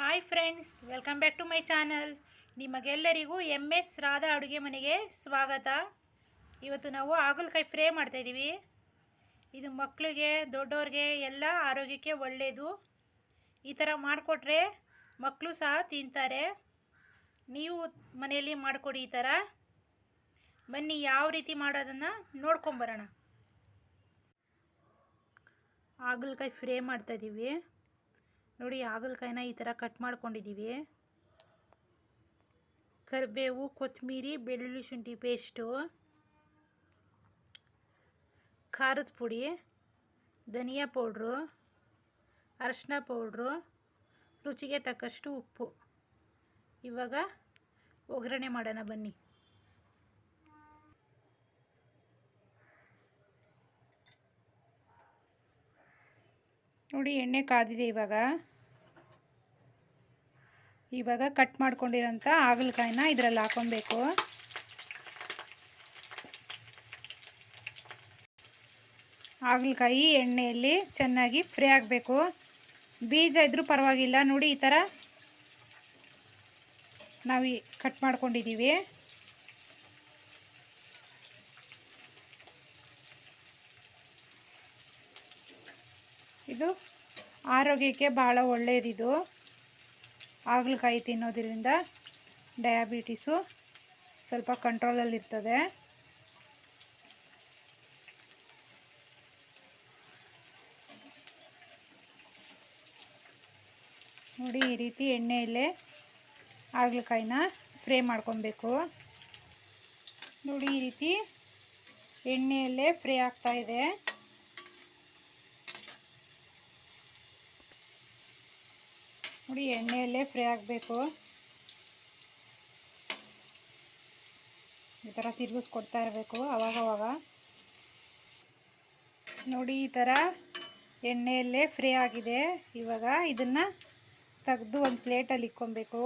Hi friends welcome back to my channel ನಿಮಗೆಲ್ಲರಿಗೂ M S Radha ಅಡುಗೆ ಮನೆಗೆ ಸ್ವಾಗತ. ಇವತ್ತು ನಾವು ಹಾಗಲಕಾಯಿ ಫ್ರೈ ಮಾಡ್ತಾಯಿದ್ದೀವಿ ಇದು ಮಕ್ಕಳಿಗೆ ದೊಡ್ಡವ್ರಿಗೆ ಎಲ್ಲ ಆರೋಗ್ಯಕ್ಕೆ ಒಳ್ಳೆಯದು ಈ ಥರ ಮಾಡಿಕೊಟ್ರೆ ಮಕ್ಕಳು ಸಹ ತಿಂತಾರೆ. ನೀವು ಮನೆಯಲ್ಲಿ ಮಾಡಿಕೊಡಿ ಈ ಥರ. ಬನ್ನಿ ಯಾವ ರೀತಿ ಮಾಡೋದನ್ನು ನೋಡ್ಕೊಂಬರೋಣ. ಹಾಗಲಕಾಯಿ ಫ್ರೈ ಮಾಡ್ತಾಯಿದ್ದೀವಿ ನೋಡಿ, ಹಾಗಲಕಾಯಿನ ಈ ಥರ ಕಟ್ ಮಾಡ್ಕೊಂಡಿದ್ದೀವಿ. ಕರಿಬೇವು, ಕೊತ್ತಂಬರಿ, ಬೆಳ್ಳುಳ್ಳಿ ಶುಂಠಿ ಪೇಸ್ಟು, ಖಾರದ ಪುಡಿ, ಧನಿಯಾ ಪೌಡ್ರು, ಅರಶಿನ ಪೌಡ್ರು, ರುಚಿಗೆ ತಕ್ಕಷ್ಟು ಉಪ್ಪು. ಇವಾಗ ಒಗ್ಗರಣೆ ಮಾಡೋಣ ಬನ್ನಿ. ನೋಡಿ, ಎಣ್ಣೆ ಕಾದಿದೆ ಇವಾಗ. ಇವಾಗ ಕಟ್ ಮಾಡ್ಕೊಂಡಿರೋಂಥ ಹಾಗಲಕಾಯಿನ ಇದರಲ್ಲಿ ಹಾಕೊಬೇಕು ಹಾಗಲಕಾಯಿ ಎಣ್ಣೆಯಲ್ಲಿ ಚೆನ್ನಾಗಿ ಫ್ರೈ ಆಗಬೇಕು. ಬೀಜ ಇದ್ದರೂ ಪರವಾಗಿಲ್ಲ. ನೋಡಿ, ಈ ಥರ ನಾವು ಕಟ್ ಮಾಡ್ಕೊಂಡಿದ್ದೀವಿ. ಇದು ಆರೋಗ್ಯಕ್ಕೆ ಭಾಳ ಒಳ್ಳೆಯದಿದು ಹಾಗಲಕಾಯಿ ತಿನ್ನೋದ್ರಿಂದ ಡಯಾಬಿಟೀಸು ಸ್ವಲ್ಪ ಕಂಟ್ರೋಲಲ್ಲಿರ್ತದೆ ನೋಡಿ ಈ ರೀತಿ ಎಣ್ಣೆಯಲ್ಲೇ ಹಾಗಲಕಾಯಿನ ಫ್ರೈ ಮಾಡ್ಕೊಬೇಕು. ನೋಡಿ ಈ ರೀತಿ ಎಣ್ಣೆಯಲ್ಲೇ ಫ್ರೈ ಆಗ್ತಾ ನೋಡಿ, ಎಣ್ಣೆಯಲ್ಲೇ ಫ್ರೈ ಆಗಬೇಕು. ಈ ಥರ ತಿರುಗಿಸ್ಕೊಡ್ತಾ ಇರಬೇಕು ಅವಾಗವಾಗ. ನೋಡಿ, ಈ ಥರ ಎಣ್ಣೆಯಲ್ಲೇ ಫ್ರೈ ಆಗಿದೆ. ಇವಾಗ ಇದನ್ನು ತೆಗೆದು ಒಂದು ಪ್ಲೇಟಲ್ಲಿ ಇಕ್ಕೊಬೇಕು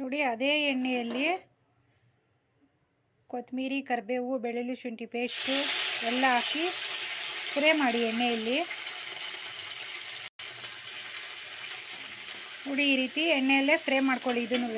ನೋಡಿ, ಅದೇ ಎಣ್ಣೆಯಲ್ಲಿ ಕೊತ್ತಂಬರಿ ಕರಿಬೇವು, ಬೆಳ್ಳುಳ್ಳಿ, ಶುಂಠಿ ಪೇಸ್ಟು ಎಲ್ಲ ಹಾಕಿ ಫ್ರೈ ಮಾಡಿ ಎಣ್ಣೆಯಲ್ಲಿ. ನೋಡಿ, ಈ ರೀತಿ ಎಣ್ಣೆಯಲ್ಲೇ ಫ್ರೈ ಮಾಡ್ಕೊಳ್ಳಿ ಇದನ್ನು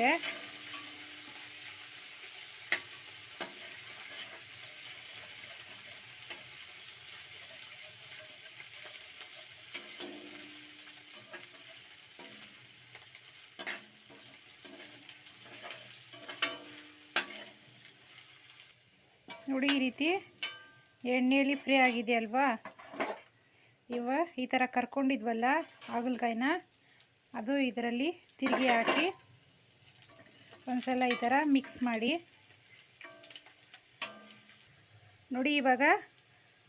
ನೋಡಿ ಈ ರೀತಿ ಎಣ್ಣೆಯಲ್ಲಿ ಫ್ರೈ ಆಗಿದೆ ಅಲ್ವಾ? ಇವ ಈ ಥರ ಕರ್ಕೊಂಡಿದ್ವಲ್ಲ ಹಾಗಲಕಾಯಿನ ಅದು ಇದರಲ್ಲಿ ತಿರುಗಿ ಹಾಕಿ ಒಂದ್ಸಲ ಈ ಥರ ಮಿಕ್ಸ್ ಮಾಡಿ. ನೋಡಿ ಇವಾಗ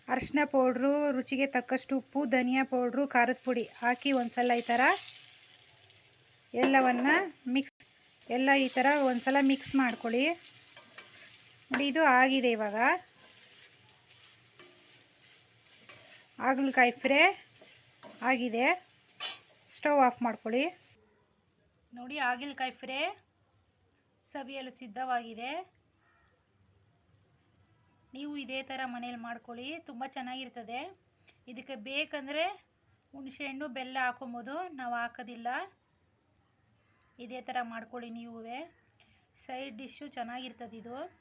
ಅರಿಶಿನ ಪೌಡ್ರು, ರುಚಿಗೆ ತಕ್ಕಷ್ಟು ಉಪ್ಪು, ಧನಿಯಾ ಪೌಡ್ರು, ಖಾರದ ಪುಡಿ ಹಾಕಿ ಒಂದ್ಸಲ ಈ ಥರ ಎಲ್ಲವನ್ನು ಮಿಕ್ಸ್ ಎಲ್ಲ ಈ ಥರ ಒಂದ್ಸಲ ಮಿಕ್ಸ್ ಮಾಡ್ಕೊಳ್ಳಿ. ನೋಡಿ, ಇದು ಆಗಿದೆ ಇವಾಗ. ಹಾಗಲಕಾಯಿ ಫ್ರೈ ಆಗಿದೆ. ಸ್ಟವ್ ಆಫ್ ಮಾಡ್ಕೊಳ್ಳಿ. ನೋಡಿ, ಹಾಗಲಕಾಯಿ ಫ್ರೈ ಸವಿಯಲು ಸಿದ್ಧವಾಗಿದೆ. ನೀವು ಇದೇ ಥರ ಮನೇಲಿ ಮಾಡ್ಕೊಳ್ಳಿ, ತುಂಬ ಚೆನ್ನಾಗಿರ್ತದೆ. ಇದಕ್ಕೆ ಬೇಕಂದರೆ ಹುಣಸೆಹಣ್ಣು ಬೆಲ್ಲ ಹಾಕೊಬೋದು. ನಾವು ಹಾಕೋದಿಲ್ಲ. ಇದೇ ಥರ ಮಾಡ್ಕೊಳ್ಳಿ ನೀವೇ ಸೈಡ್ ಡಿಶ್ಶು ಚೆನ್ನಾಗಿರ್ತದೆ ಇದು.